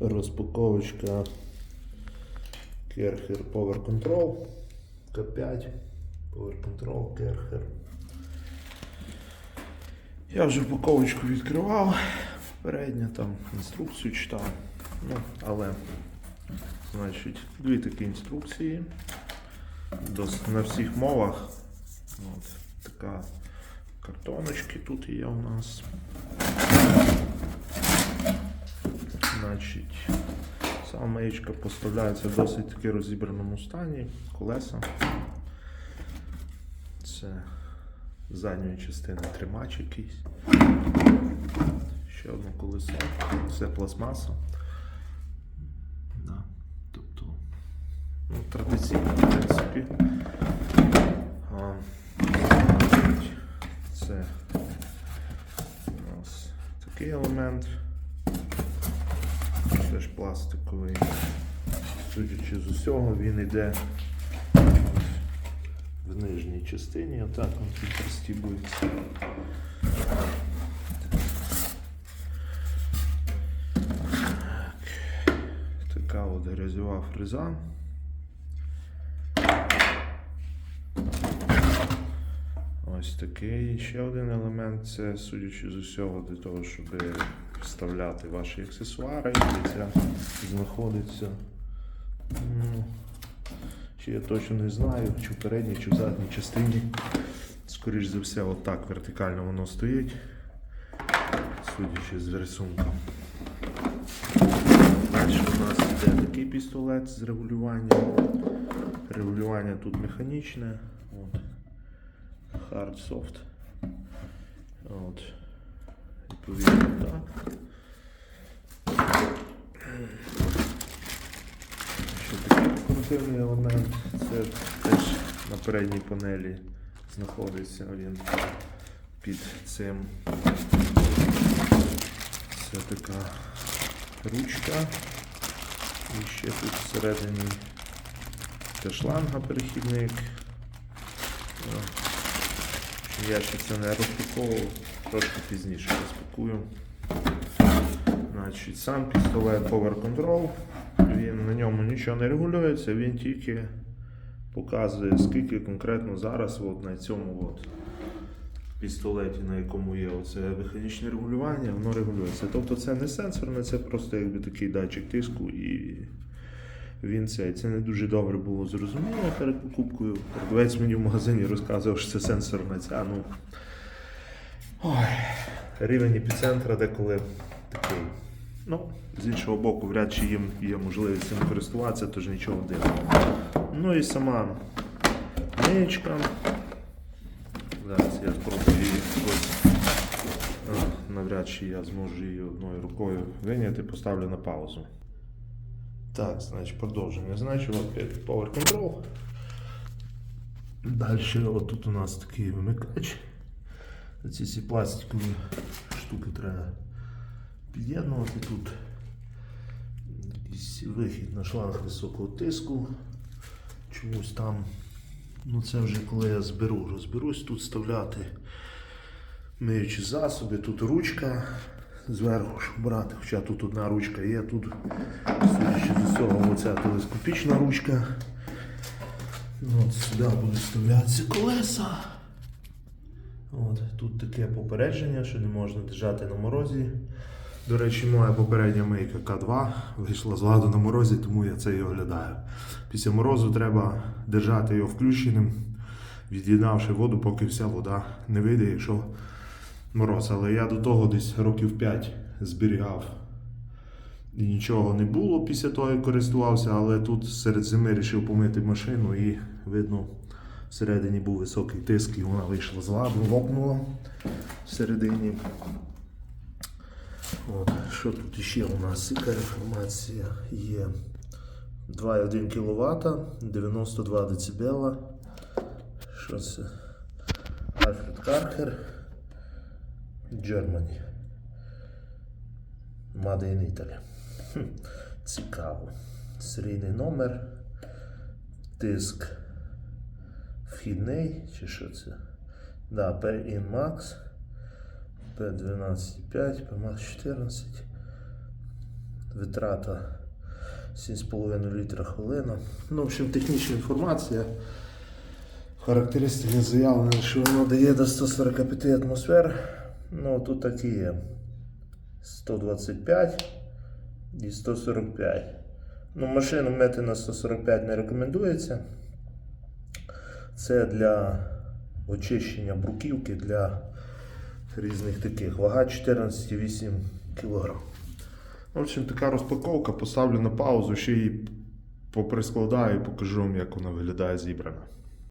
Розпаковочка Kercher Power Control K5 Power Control Kercher. Я вже упаковочку відкривав. Передня там інструкцію читав. Ну, але, значить, дві такі інструкції. На всіх мовах. От, така картоночки тут є у нас. Значить, сама маєчка поставляється в досить таки розібраному стані. Колеса. Це задньої частини тримач якийсь. Ще одне колесо. Це пластмаса. Да. Тобто, ну, традиційно, в принципі. А, це у нас такий елемент. Це ж пластиковий. Судячи з усього, він йде в нижній частині, отак він тут розстібується. Така от грязьова фреза. Ось такий ще один елемент. Це, судячи з усього, для того, щоб вставляти ваші аксесуари, це знаходиться. Ну, Ще я точно не знаю, чи в передній, чи в задній частині. Скоріш за все, отак вертикально воно стоїть, судячи з рисунку. Далі у нас йде такий пістолет з регулюванням. Регулювання тут механічне. От. Hard soft. От. Відповідно так. Ще такий декоративний елемент. Це теж на передній панелі знаходиться він під цим. Це така ручка. І ще тут всередині це шланга перехідник. Я ще це не розпаковував, трошки пізніше розпакую. Значить, сам пістолет Power Control. Він на ньому нічого не регулюється, він тільки показує, скільки конкретно зараз от на цьому от пістолеті, на якому є оце механічне регулювання, воно регулюється. Тобто це не сенсорне, це просто якби такий датчик тиску і він це. Це не дуже добре було зрозуміло перед покупкою. Продавець мені в магазині розказував, що це сенсорна ця. Ну, ой, рівень епіцентра деколи такий. Ну, з іншого боку, вряд чи їм є можливість цим користуватися, тож нічого дивного. Ну і сама маєчка. Зараз я спробую її. Навряд чи я зможу її одною рукою виняти, поставлю на паузу. Так, значить, продовження. Значить, от Power Control. Далі отут у нас такий вимикач. Ці всі пластикові штуки треба під'єднувати тут. Якийсь вихід на шланг високого тиску. Чомусь там. Ну це вже коли я зберу, розберусь тут вставляти миючі засоби, тут ручка зверху, щоб брати, хоча тут одна ручка є, тут, судячи з усього, оця телескопічна ручка. От Сюди будуть вставлятися колеса. От, тут таке попередження, що не можна держати на морозі. До речі, моя попередня мийка К2 вийшла з ладу на морозі, тому я це і оглядаю. Після морозу треба держати його включеним, від'єднавши воду, поки вся вода не вийде, якщо мороз. Але я до того десь років 5 зберігав. І нічого не було після того, як користувався, але тут серед зими вирішив помити машину і видно, всередині був високий тиск і вона вийшла з ладу, лопнула всередині. От, що тут ще у нас? Яка інформація є? 2,1 кВт, 92 дБ. Що це? Альфред Кархер. Germany. Made in Italy. Хм, Цікаво. Серійний номер. Тиск вхідний, чи що це? Да, P-in Max. P12.5, P-Max 14. витрата 7,5 літра хвилина. Ну, в общем, технічна інформація. Характеристики заявлені, що воно дає до 145 атмосфер. Ну, тут такі є. 125 і 145. Ну, машину мити на 145 не рекомендується. Це для очищення бруківки для різних таких. Вага 14,8 кг. В общем, така розпаковка. Поставлю на паузу, ще її поприскладаю і покажу вам, як вона виглядає зібрана.